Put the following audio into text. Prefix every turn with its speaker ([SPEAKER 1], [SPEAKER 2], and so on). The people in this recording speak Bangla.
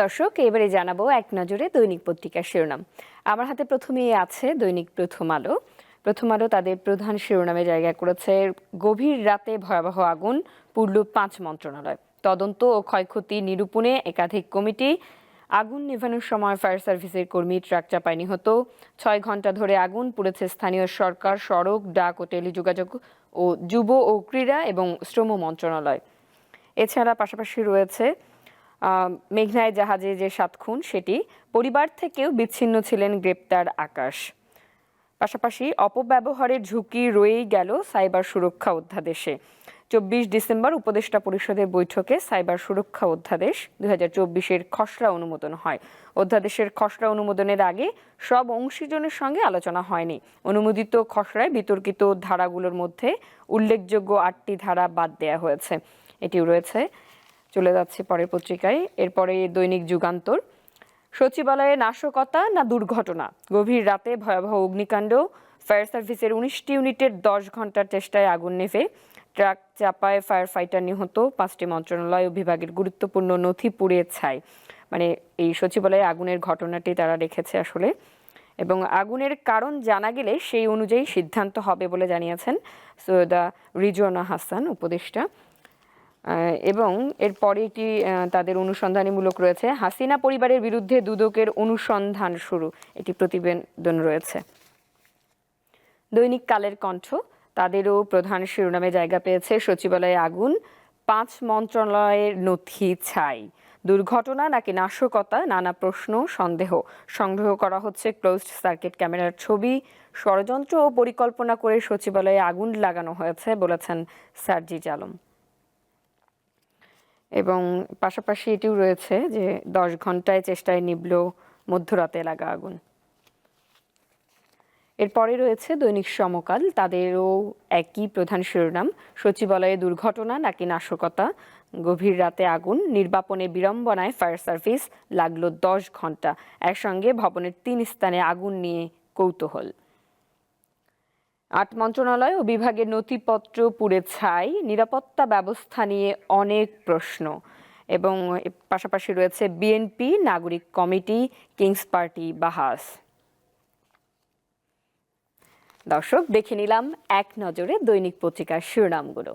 [SPEAKER 1] দর্শক, এবারে জানাব এক নজরে দৈনিক পত্রিকার শিরোনাম। আমার হাতে প্রথমেই আছে দৈনিক প্রথম আলো। প্রথম আলো তাদের প্রধান শিরোনামে জায়গা করেছে গভীর রাতে ভয়াবহ আগুন পুরল পাঁচ মন্ত্রণালয়। তদন্ত ও ক্ষয়ক্ষতি নিরূপণে একাধিক কমিটি, আগুন নেভানোর সময় ফায়ার সার্ভিসের কর্মী ট্রাক চাপায় নিহত। ছয় ঘণ্টা ধরে আগুন পুড়েছে স্থানীয় সরকার, সড়ক, ডাক ও টেলিযোগাযোগ ও যুব ও ক্রীড়া এবং শ্রম মন্ত্রণালয়। এছাড়া পাশাপাশি রয়েছে মেঘনায় জাহাজে যে সাত খুন, সেটি পরিবার থেকেও বিচ্ছিন্ন ছিলেন গ্রেপ্তার আকাশ। পাশাপাশি অপব্যবহারের ঝুঁকি রয়েই গেল সাইবার সুরক্ষা অধ্যাদেশে। চব্বিশ ডিসেম্বর উপদেষ্টা পরিষদের বৈঠকে সাইবার সুরক্ষা অধ্যাদেশ দুই হাজার চব্বিশের খসড়া অনুমোদন হয়। অধ্যাদেশের খসড়া অনুমোদনের আগে সব অংশীজনের সঙ্গে আলোচনা হয়নি। অনুমোদিত খসড়ায় বিতর্কিত ধারাগুলোর মধ্যে উল্লেখযোগ্য আটটি ধারা বাদ দেওয়া হয়েছে। এটিও রয়েছে চলে যাচ্ছে পরের পত্রিকায়। এরপরে দৈনিক যুগান্তর। সচিবালয়ে নাশকতা না দুর্ঘটনা? গভীর রাতে ভয়াবহ অগ্নিকাণ্ড। ফায়ার সার্ভিসের উনিশটি ইউনিটের দশ ঘণ্টার চেষ্টায় আগুন নেভে। ট্রাক চাপায় ফায়ার ফাইটার নিহত। পাঁচটি মন্ত্রণালয় ও বিভাগের গুরুত্বপূর্ণ নথি পুড়ে ছাই মানে এই সচিবালয়ে আগুনের ঘটনাটি তারা রেখেছে আসলে। এবং আগুনের কারণ জানা গেলে সেই অনুযায়ী সিদ্ধান্ত হবে বলে জানিয়েছেন সৈয়দা রিজওয়ানা হাসান, উপদেষ্টা। এবং এরপরে একটি তাদের অনুসন্ধানীমূলক রয়েছে। হাসিনা পরিবারের বিরুদ্ধে দুদকের অনুসন্ধান শুরু। এটি প্রতিবেদন রয়েছে। দৈনিক কালের কণ্ঠ। তাদেরও প্রধান শিরোনামে জায়গা পেয়েছে সচিবালয়ে আগুন, পাঁচ মন্ত্রণালয়ের নথি ছাই। দুর্ঘটনা নাকি নাশকতা, নানা প্রশ্ন, সন্দেহ। সংগ্রহ করা হচ্ছে ক্লোজড সার্কিট ক্যামেরার ছবি। ষড়যন্ত্র ও পরিকল্পনা করে সচিবালয়ে আগুন লাগানো হয়েছে, বলেছেন সার্জিজ আলম। এবং পাশাপাশি এটিও রয়েছে যে দশ ঘন্টায় চেষ্টায় নিবল মধ্যরাতে লাগা আগুন। এরপরে রয়েছে দৈনিক সমকাল, তাদেরও একই প্রধান শিরোনাম, সচিবালয়ে দুর্ঘটনা নাকি নাশকতা, গভীর রাতে আগুন, নির্বাপনে বিড়ম্বনায় ফায়ার সার্ভিস, লাগল দশ ঘণ্টা। একসঙ্গে ভবনের তিন স্থানে আগুন নিয়ে কৌতূহল। আট মন্ত্রণালয় ও বিভাগের নথিপত্র পুড়ে ছাই। নিরাপত্তা ব্যবস্থা নিয়ে অনেক প্রশ্ন এবং পাশাপাশি রয়েছে বিএনপি নাগরিক কমিটি, কিংস পার্টি বাহাস। দর্শক, দেখে নিলাম এক নজরে দৈনিক পত্রিকার শিরোনামগুলো।